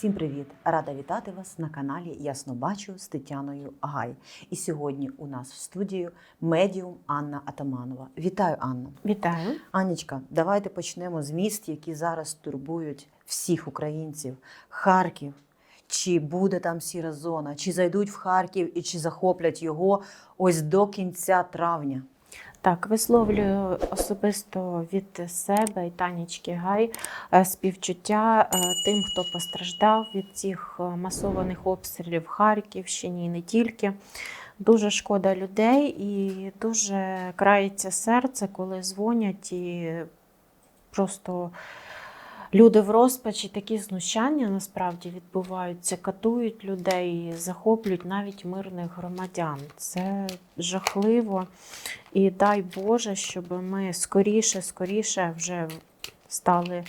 Всім привіт! Рада вітати вас на каналі Ясно Бачу з Тетяною Гай. І сьогодні у нас в студії медіум Анна Атаманова. Вітаю, Анна. Вітаю. Анічка, давайте почнемо з міст, які зараз турбують всіх українців. Харків. Чи буде там сіра зона, чи зайдуть в Харків і чи захоплять його ось до кінця травня? Так, висловлюю особисто від себе і Танічки Гай е, співчуття е, тим, хто постраждав від цих е, масованих обстрілів в Харківщині і не тільки. Дуже шкода людей і дуже крається серце, коли дзвонять і просто люди в розпачі такі знущання насправді відбуваються, катують людей, захоплюють навіть мирних громадян. Це жахливо. І дай Боже, щоб ми скоріше, скоріше вже стали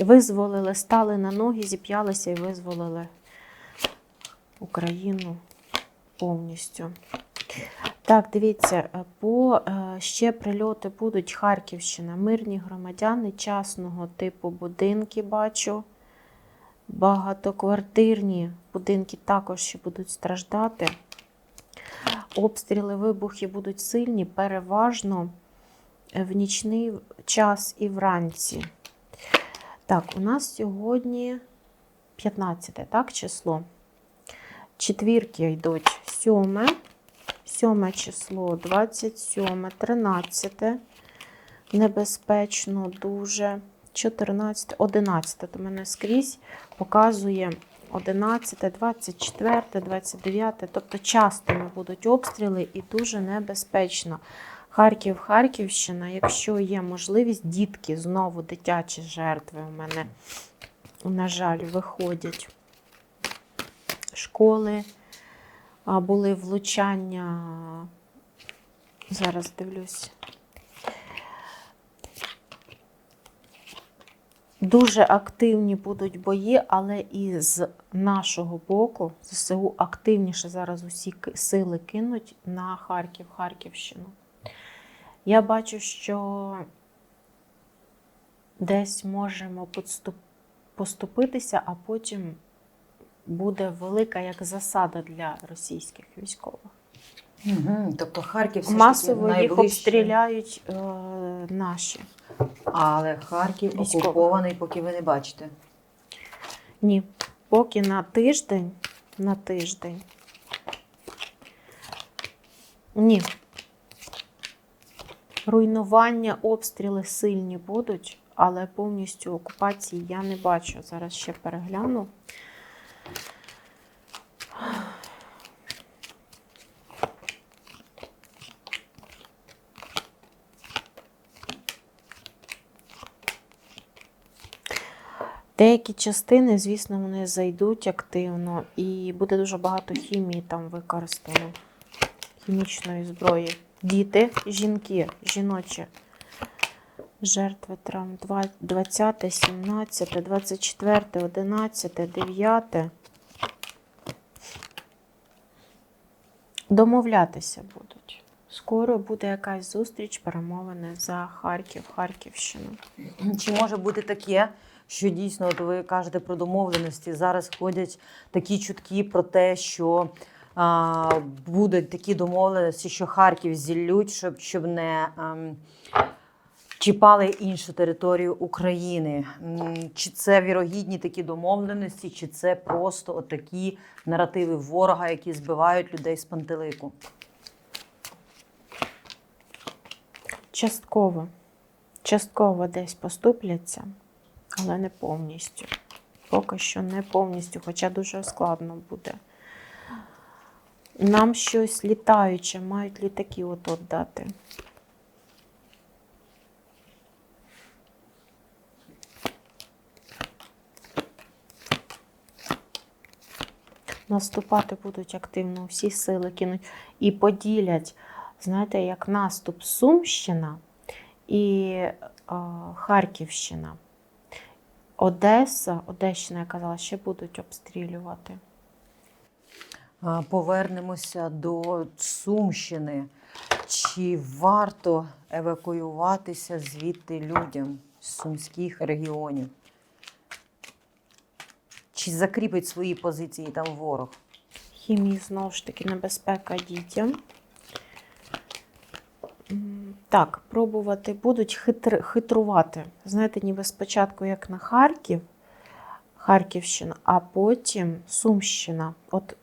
визволили, стали на ноги, зіп'ялися і визволили Україну повністю. Так, дивіться, е, по е, ще прильоти будуть Харківщина, мирні громадяни частного типу будинки бачу. Багатоквартирні будинки також ще будуть страждати. Обстріли, вибухи будуть сильні, переважно в нічний час і вранці. Так, у нас сьогодні 15 так, число. Четвірки йдуть 7, 7 число, 27, 13. Небезпечно дуже. 14, 11 у мене скрізь показує 11, 24, 29. Тобто частими будуть обстріли і дуже небезпечно. Харків, Харківщина, якщо є можливість, дітки знову дитячі жертви у мене, на жаль, виходять. Школи були влучання. Зараз дивлюсь. Дуже активні будуть бої, але і з нашого боку ЗСУ активніше зараз усі сили кинуть на Харків, Харківщину. Я бачу, що десь можемо поступитися, а потім буде велика як засада для російських військових. Угу. Тобто Харків все Масово таки їх обстріляють е, наші. Але Харків Військових. окупований, поки ви не бачите. Ні, поки на тиждень, на тиждень. Ні. Руйнування, обстріли сильні будуть, але повністю окупації я не бачу. Зараз ще перегляну. Деякі частини, звісно, вони зайдуть активно, і буде дуже багато хімії там використано, хімічної зброї. Діти, жінки, жіночі. Жертви травм 20, 17, 24, 11, 9. Домовлятися будуть. Скоро буде якась зустріч, перемовини за Харків, Харківщину. Чи може бути таке, що дійсно, от ви кажете про домовленості, зараз ходять такі чутки про те, що а, будуть такі домовленості, що Харків зіллють, щоб, щоб не ем, чіпали іншу територію України. Чи це вірогідні такі домовленості, чи це просто такі наративи ворога, які збивають людей з пантелику? Частково. Частково десь поступляться, але не повністю. Поки що не повністю, хоча дуже складно буде. Нам щось літаюче, мають літаки от дати. Наступати будуть активно, всі сили кинуть і поділять, знаєте, як наступ Сумщина і е, Харківщина. Одеса, Одещина, я казала, ще будуть обстрілювати. Повернемося до Сумщини. Чи варто евакуюватися звідти людям з сумських регіонів? Чи закріпить свої позиції там ворог? Хімії знову ж таки небезпека дітям. Так, пробувати будуть хитр, хитрувати. Знаєте, ніби спочатку як на Харків, Харківщина, а потім Сумщина. От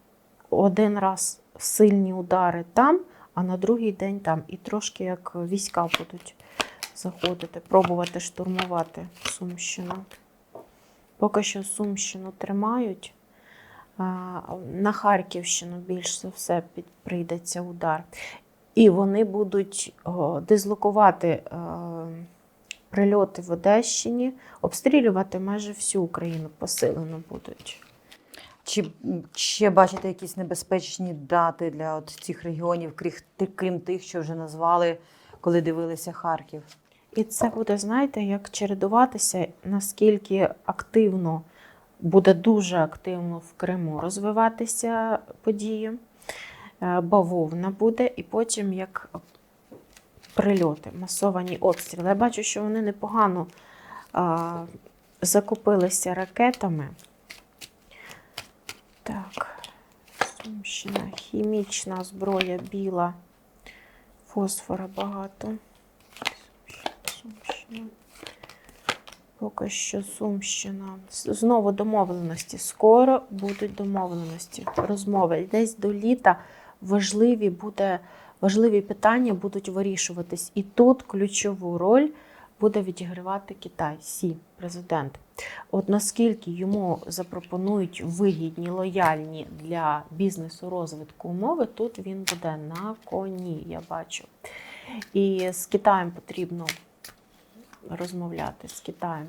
один раз сильні удари там, а на другий день там. І трошки як війська будуть заходити, пробувати штурмувати Сумщину. Поки що Сумщину тримають. На Харківщину більш за все прийдеться удар. І вони будуть о, дислокувати е, прильоти в Одещині, обстрілювати майже всю Україну посилено будуть. Чи ще бачите якісь небезпечні дати для от цих регіонів, крім тих, що вже назвали, коли дивилися Харків? І це буде, знаєте, як чередуватися, наскільки активно буде дуже активно в Криму розвиватися події. Е, Бавовна буде, і потім як прильоти, масовані обстріли. Я бачу, що вони непогано а, закупилися ракетами. Так, Сумщина, хімічна зброя біла, фосфора багато. Сумщина. Поки що Сумщина. Знову домовленості. Скоро будуть домовленості, розмови. Десь до літа важливі, буде, важливі питання будуть вирішуватись. І тут ключову роль буде відігравати Китай, Сі, президент. От наскільки йому запропонують вигідні, лояльні для бізнесу розвитку умови, тут він буде на коні, я бачу. І з Китаєм потрібно розмовляти з Китаєм.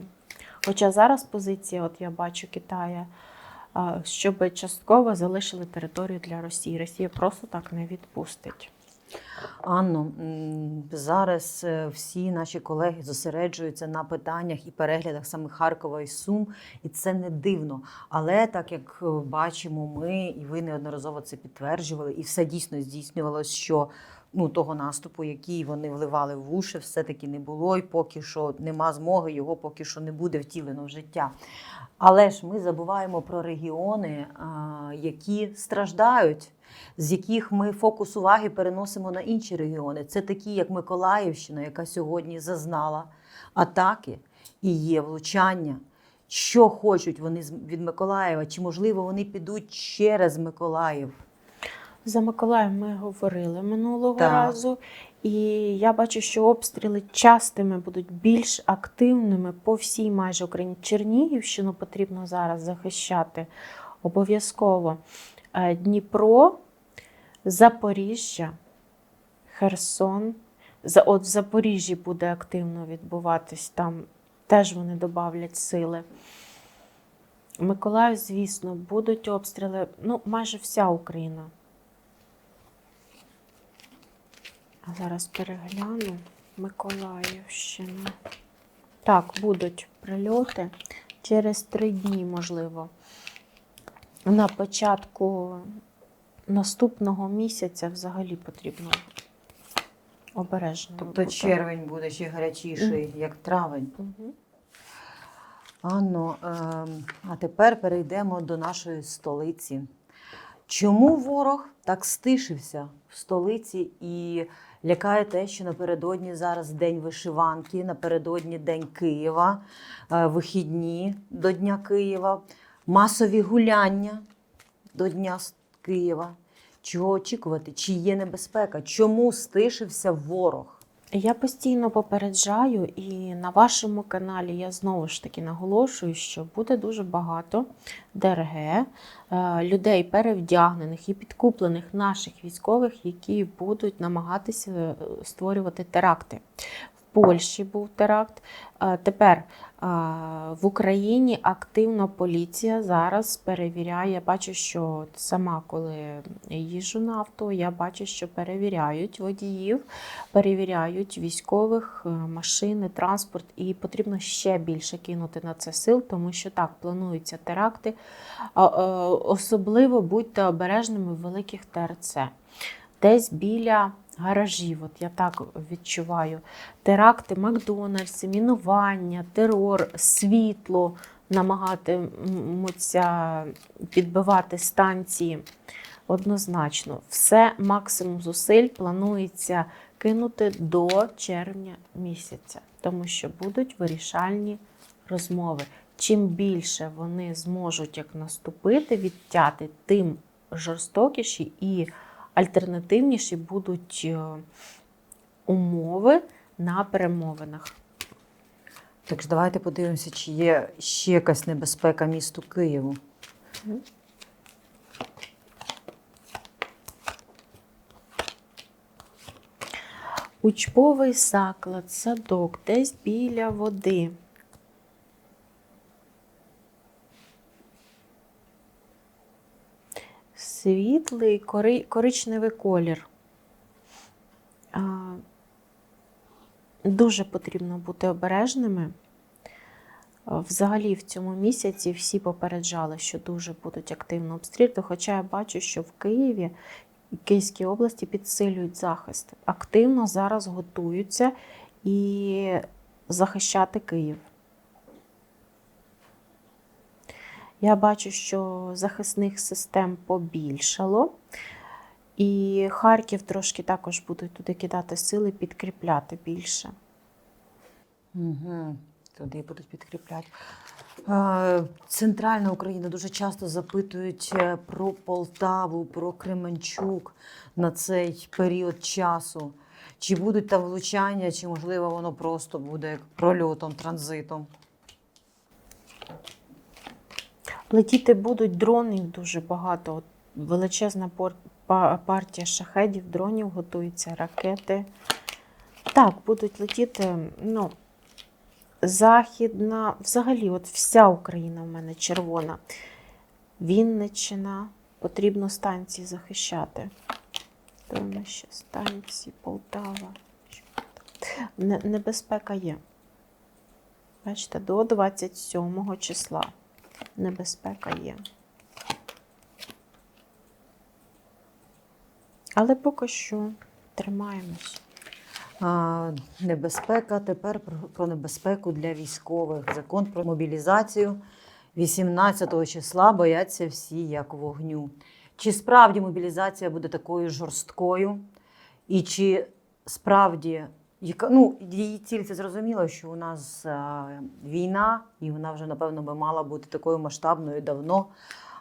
Хоча зараз позиція, от я бачу Китая, щоб частково залишили територію для Росії. Росія просто так не відпустить. Анно, зараз е, всі наші колеги зосереджуються на питаннях і переглядах саме Харкова і Сум, і це не дивно. Але так як е, бачимо, ми і ви неодноразово це підтверджували, і все дійсно здійснювалось, що ну того наступу, який вони вливали в уші, все-таки не було, і поки що нема змоги, його поки що не буде втілено в життя. Але ж ми забуваємо про регіони, які страждають, з яких ми фокус уваги переносимо на інші регіони. Це такі, як Миколаївщина, яка сьогодні зазнала атаки і є влучання. Що хочуть вони від Миколаєва? Чи можливо вони підуть через Миколаїв? За Миколаєм ми говорили минулого Так. разу, і я бачу, що обстріли частими будуть більш активними по всій майже Україні. Чернігівщину потрібно зараз захищати обов'язково. Е, Дніпро, Запоріжжя, Херсон. От в Запоріжжі буде активно відбуватись, там теж вони додавлять сили. Миколаїв, звісно, будуть обстріли. Ну, майже вся Україна. А зараз перегляну Миколаївщину. Так, будуть прильоти через три дні, можливо. На початку наступного місяця взагалі потрібно обережно. Тобто бути. червень буде ще гарячіший, як травень. Мгм. Анно, ем, а тепер перейдемо до нашої столиці. Чому ворог так стишився в столиці і лякає те, що напередодні зараз день вишиванки, напередодні День Києва, е, вихідні до Дня Києва, масові гуляння до Дня Києва. Чого очікувати? Чи є небезпека? Чому стишився ворог? Я постійно попереджаю, і на вашому каналі я знову ж таки наголошую, що буде дуже багато ДРГ, е, людей перевдягнених і підкуплених наших військових, які будуть намагатися е, створювати теракти. В Польщі був теракт. Е, Тепер в Україні активно поліція зараз перевіряє. Я бачу, що сама, коли їжджу на авто, я бачу, що перевіряють водіїв перевіряють військових, е, машини, транспорт, і потрібно ще більше кинути на це сил, тому що так плануються теракти. Е, Особливо будьте обережними в великих ТРЦ. Десь біля гаражів, от я так відчуваю. Теракти, Макдональдси, мінування, терор, світло. намагатимуться підбивати станції. Однозначно, все максимум зусиль планується кинути до червня місяця, тому що будуть вирішальні розмови. Чим більше вони зможуть як наступити, відтяти, тим жорстокіші і альтернативніші будуть е, умови на перемовинах. Так ж давайте подивимося, чи є ще якась небезпека місту Києву. Учбовий заклад, садок, десь біля води. Світлий кори- коричневий колір. Дуже потрібно бути обережними. Взагалі в цьому місяці всі попереджали, що дуже будуть активно обстрілювати. Хоча я бачу, що в Києві і Київській області підсилюють захист. Активно зараз готуються і захищати Київ. Я бачу, що захисних систем побільшало. І Харків трошки також будуть туди кидати сили, підкріпляти більше. Угу. Туди будуть підкріпляти. Центральна Україна дуже часто запитують е, про Полтаву, про Кременчук на цей період часу. Чи будуть там влучання, чи можливо воно просто буде прольотом, транзитом. Летіти будуть дронів дуже багато. От Величезна партія шахедів, дронів готується, ракети. Так, будуть летіти. Ну, західна, взагалі, от вся Україна в мене червона. Вінниччина, потрібно станції захищати. Тому ще станції, Полтава. Небезпека є. Бачите, до 27 числа небезпека є. Але поки що тримаємось. А, небезпека тепер про, небезпеку для військових. Закон про мобілізацію 18 числа бояться всі як вогню. Чи справді мобілізація буде такою жорсткою? І чи справді яка- ну, її ціль це зрозуміло, що у нас а, війна, і вона вже, напевно, би мала бути такою масштабною давно.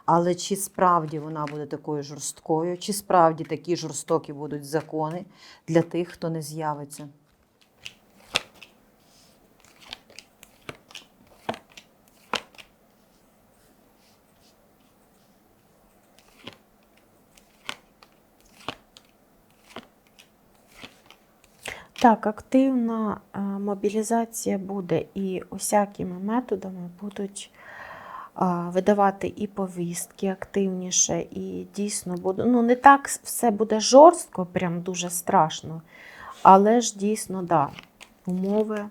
Але чи справді вона буде такою жорсткою, чи справді такі жорстокі будуть закони для тих, хто не з'явиться? Так, активна е, мобілізація буде і усякими методами будуть е, видавати і повістки активніше, і дійсно буде. Ну, не так все буде жорстко, прям дуже страшно. Але ж дійсно, да, умови.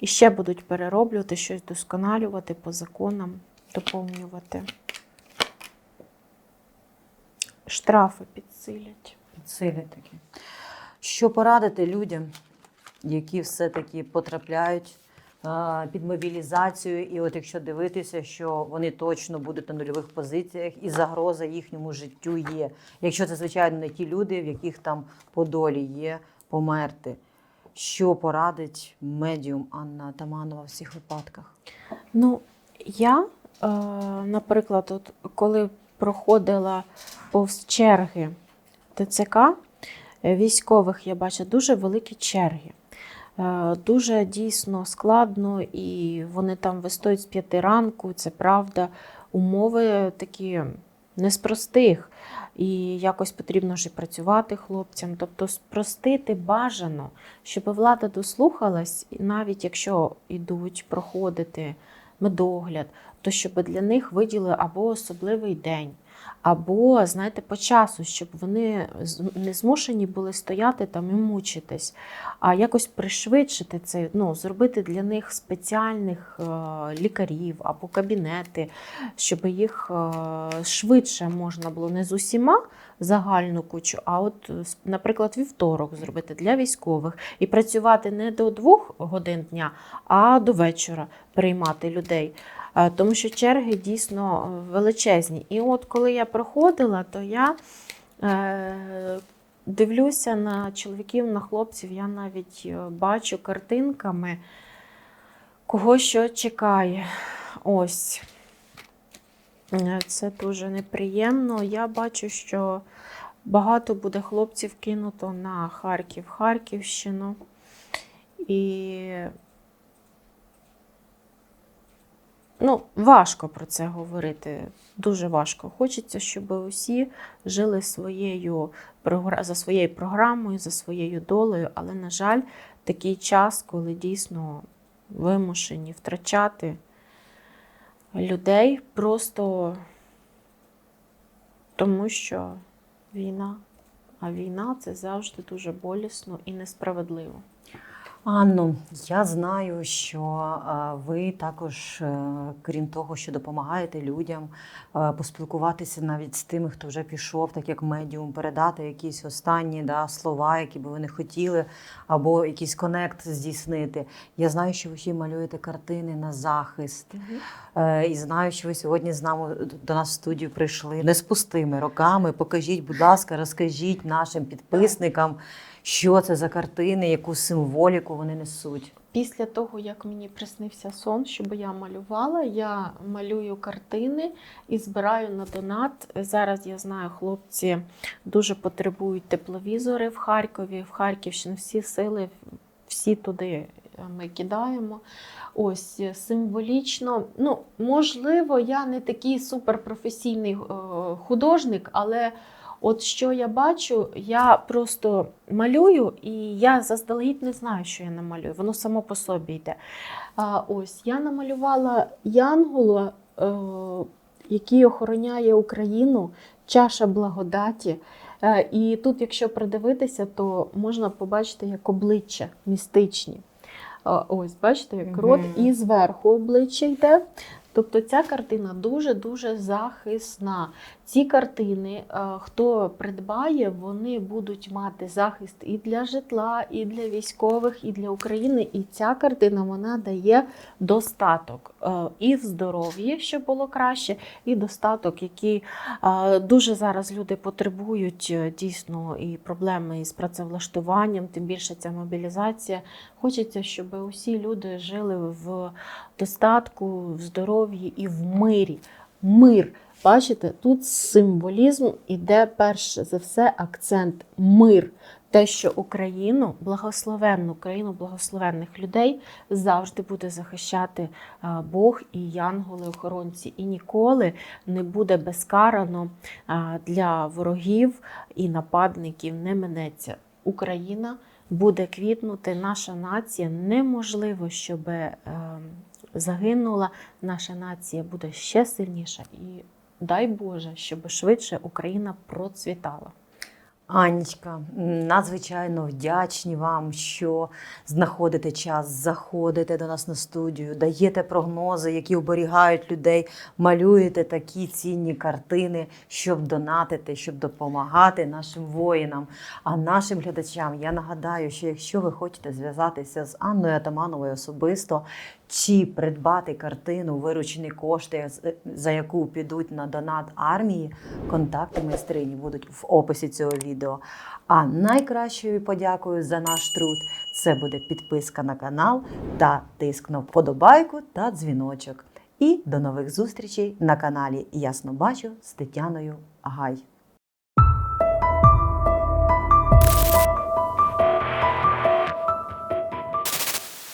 І ще будуть перероблювати, щось досконалювати по законам, доповнювати. Штрафи підсилять. Силі такі. Що порадити людям, які все-таки потрапляють під мобілізацію, і от якщо дивитися, що вони точно будуть на нульових позиціях, і загроза їхньому життю є. Якщо це, звичайно, не ті люди, в яких там по долі є померти. Що порадить медіум Анна Атаманова в цих випадках? Ну, я, е, наприклад, от, коли проходила повз черги ТЦК військових, я бачу дуже великі черги. Е, Дуже дійсно складно, і вони там вистоять з п'яти ранку, це правда. Умови такі не з простих. І якось потрібно ж і працювати хлопцям. Тобто спростити бажано, щоб влада дослухалась, і навіть якщо йдуть проходити медогляд, то щоб для них виділили або особливий день, Або, знаєте, по часу, щоб вони не змушені були стояти там і мучитись, а якось пришвидшити це, ну, зробити для них спеціальних е, лікарів або кабінети, щоб їх е, швидше можна було не з усіма загальну кучу, а от, е, наприклад, вівторок зробити для військових і працювати не до двох годин дня, а до вечора приймати людей. Е, Тому що черги дійсно величезні. І от коли я проходила, то я е, дивлюся на чоловіків, на хлопців, я навіть е, бачу картинками, кого що чекає. Ось. Це дуже неприємно. Я бачу, що багато буде хлопців кинуто на Харків, Харківщину. І ну, важко про це говорити. Дуже важко. Хочеться, щоб усі жили своєю за своєю програмою, за своєю долею, але, на жаль, такий час, коли дійсно вимушені втрачати людей просто тому, що війна. А війна це завжди дуже болісно і несправедливо. Анно, я знаю, що е, ви також, е, крім того, що допомагаєте людям е, поспілкуватися навіть з тими, хто вже пішов, так як медіум, передати якісь останні да, слова, які би вони хотіли, або якийсь конект здійснити. Я знаю, що ви ще малюєте картини на захист. Е, І знаю, що ви сьогодні з нами до нас в студію прийшли не з пустими роками. Покажіть, будь ласка, розкажіть нашим підписникам, що це за картини, яку символіку вони несуть. Після того, як мені приснився сон, щоб я малювала, я малюю картини і збираю на донат. Зараз я знаю, хлопці дуже потребують тепловізори в Харкові, в Харківщині. Всі сили, всі туди ми кидаємо. Ось символічно. Ну, можливо, я не такий суперпрофесійний е, художник, але от що я бачу, я просто малюю, і я заздалегідь не знаю, що я намалюю. Воно само по собі йде. А, ось я намалювала Янгола, е, який охороняє Україну, чаша благодаті. Е, і тут, якщо придивитися, то можна побачити як обличчя містичні. Ось, бачите, як рот, і зверху обличчя йде. Тобто ця картина дуже-дуже захисна. Ці картини, е, хто придбає, вони будуть мати захист і для житла, і для військових, і для України. І ця картина вона дає достаток е, і в здоров'ї, щоб було краще, і достаток, який е, дуже зараз люди потребують дійсно і проблеми із працевлаштуванням, тим більше ця мобілізація. Хочеться, щоб усі люди жили в достатку, в здоров'ї і в мирі. Мир. Бачите, тут символізм іде перше за все акцент мир. Те, що Україну, благословенну країну благословенних людей, завжди буде захищати Бог і янголи-охоронці. І ніколи не буде безкарано для ворогів і нападників не минеться. Україна буде квітнути, наша нація неможливо, щоб е, загинула. Наша нація буде ще сильніша і дай Боже, щоб швидше Україна процвітала. Анечка, надзвичайно вдячні вам, що знаходите час, заходите до нас на студію, даєте прогнози, які оберігають людей, малюєте такі цінні картини, щоб донатити, щоб допомагати нашим воїнам. А нашим глядачам я нагадаю, що якщо ви хочете зв'язатися з Анною Атамановою особисто, чи придбати картину, виручені кошти, з- за яку підуть на донат армії, контакти майстрині будуть в описі цього відео. А найкращою подякою за наш труд це буде підписка на канал та тиск на вподобайку та дзвіночок. І до нових зустрічей на каналі Ясно Бачу з Тетяною Гай.